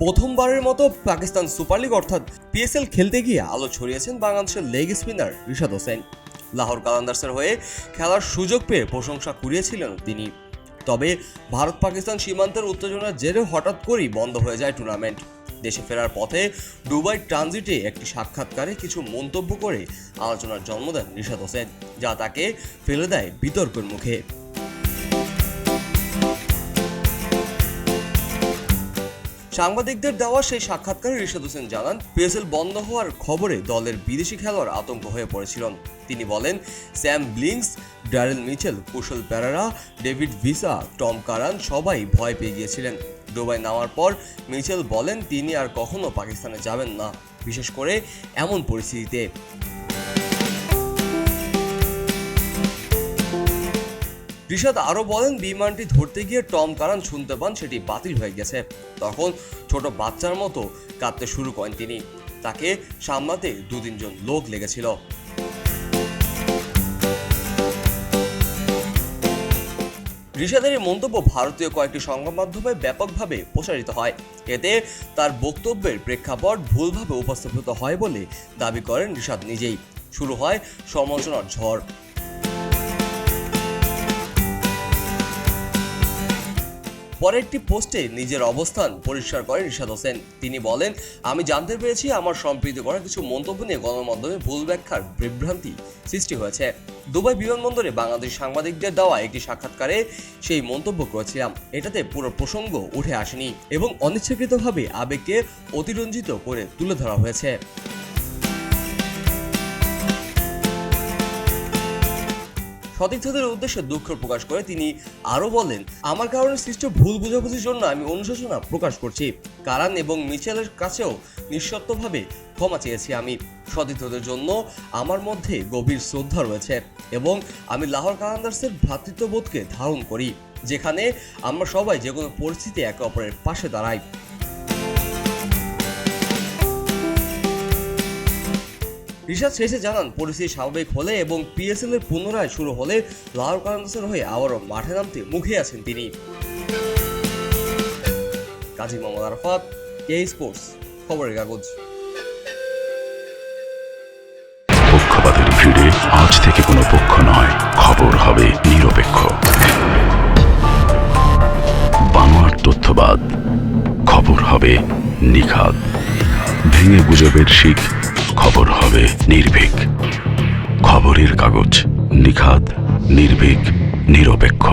প্রথমবারের মতো Pakistan super league অর্থাৎ পিএসএল খেলতে গিয়ে আলো ছড়িয়েছেন বাংলাদেশের লেগ স্পিনার রিশাদ হোসেন। লাহোর কালান্দার্সের হয়ে খেলার সুযোগ পেয়ে প্রশংসা কুড়িয়েছিলেন তিনি। তবে ভারত পাকিস্তান সীমান্তের উত্তেজনার জেরে হঠাৎ করেই বন্ধ হয়ে যায় টুর্নামেন্ট। দেশে ফেরার পথে দুবাই ট্রানজিটে একটি সাক্ষাৎকারে কিছু মন্তব্য করে আলোচনার জন্ম দেন রিশাদ হোসেন, যা তাকে ফেলে দেয় বিতর্কের মুখে। সাংবাদিকদের দেওয়া সেই সাক্ষাৎকারে রিশাদ হোসেন জানান, পিএসএল বন্ধ হওয়ার খবরে দলের বিদেশি খেলোয়াড় আতঙ্ক হয়ে পড়েছিলেন। তিনি বলেন, Sam Billings Darryl Mitchell, Kusal Perera David Wiese, Tom Curran সবাই ভয় পেয়ে গিয়েছিলেন। দুবাই নামার পর মিচেল বলেন, তিনি আর কখনো পাকিস্তানে যাবেন না, বিশেষ করে এমন পরিস্থিতিতে। রিশাদ আরও বলেন, বিমানটি ধরতে গিয়ে টম কারান শুনতে পান, সেটি বাতিল হয়ে গেছে। তখন ছোট বাচ্চার মতো কাঁদতে শুরু করেন তিনি। তাকে সামলাতে দু তিনজন লোক লেগেছিল। রিশাদের এই মন্তব্য ভারতীয় কয়েকটি সংবাদ মাধ্যমে ব্যাপকভাবে প্রসারিত হয়। এতে তার বক্তব্যের প্রেক্ষাপট ভুলভাবে উপস্থাপিত হয় বলে দাবি করেন রিশাদ নিজেই। শুরু হয় সমালোচনার ঝড়। পরে একটি পোস্টে নিজের অবস্থান পরিষ্কার করেন রিশাদ হোসেন। তিনি বলেন, আমি জানতে পেরেছি আমার সম্প্রীতি করা কিছু মন্তব্য নিয়ে গণমাধ্যমে ভুল ব্যাখ্যার বিভ্রান্তি সৃষ্টি হয়েছে। দুবাই বিমানবন্দরে বাংলাদেশ সাংবাদিকদের দেওয়া একটি সাক্ষাৎকারে সেই মন্তব্য করেছিলাম। এটাতে পুরো প্রসঙ্গ উঠে আসেনি এবং অনিচ্ছাকৃতভাবে আবেগকে অতিরঞ্জিত করে তুলে ধরা হয়েছে। সতীর্থদের উদ্দেশ্যে দুঃখ প্রকাশ করে তিনি আরও বলেন, আমার কারণে সৃষ্ট ভুল বোঝাবুঝির জন্য আমি অনুশোচনা প্রকাশ করছি। কারান এবং মিচেলের কাছেও নিঃশর্তভাবে ক্ষমা চেয়েছি আমি। সতীর্থদের জন্য আমার মধ্যে গভীর শ্রদ্ধা রয়েছে এবং আমি লাহোর কালান্দার্সের ভ্রাতৃত্ববোধকে ধারণ করি, যেখানে আমরা সবাই যে কোনো পরিস্থিতি একে অপরের পাশে দাঁড়াই। রিশাদ শেষে জানান, পরিস্থিতি স্বাভাবিক হলে এবং পিএসএল এর পুনরায় শুরু হলে লাহোর কালান্দাসের হয়ে আবারও মাঠে নামতে মুখে আছেন তিনি। কাজী মোহাম্মদ আরফাত, কে স্পোর্টস, খবরের কাগজ। পক্ষপাতের ভিড়ে আজ থেকে কোনো পক্ষ নয়, খবর হবে নিরপেক্ষ। বানোয়ার তথ্যবাদ, খবর হবে নিখাদ। ভেঙে গুজবের শিখ খবর হবে নির্ভীক। খবরের কাগজ নিখাত নির্ভীক নিরপেক্ষ।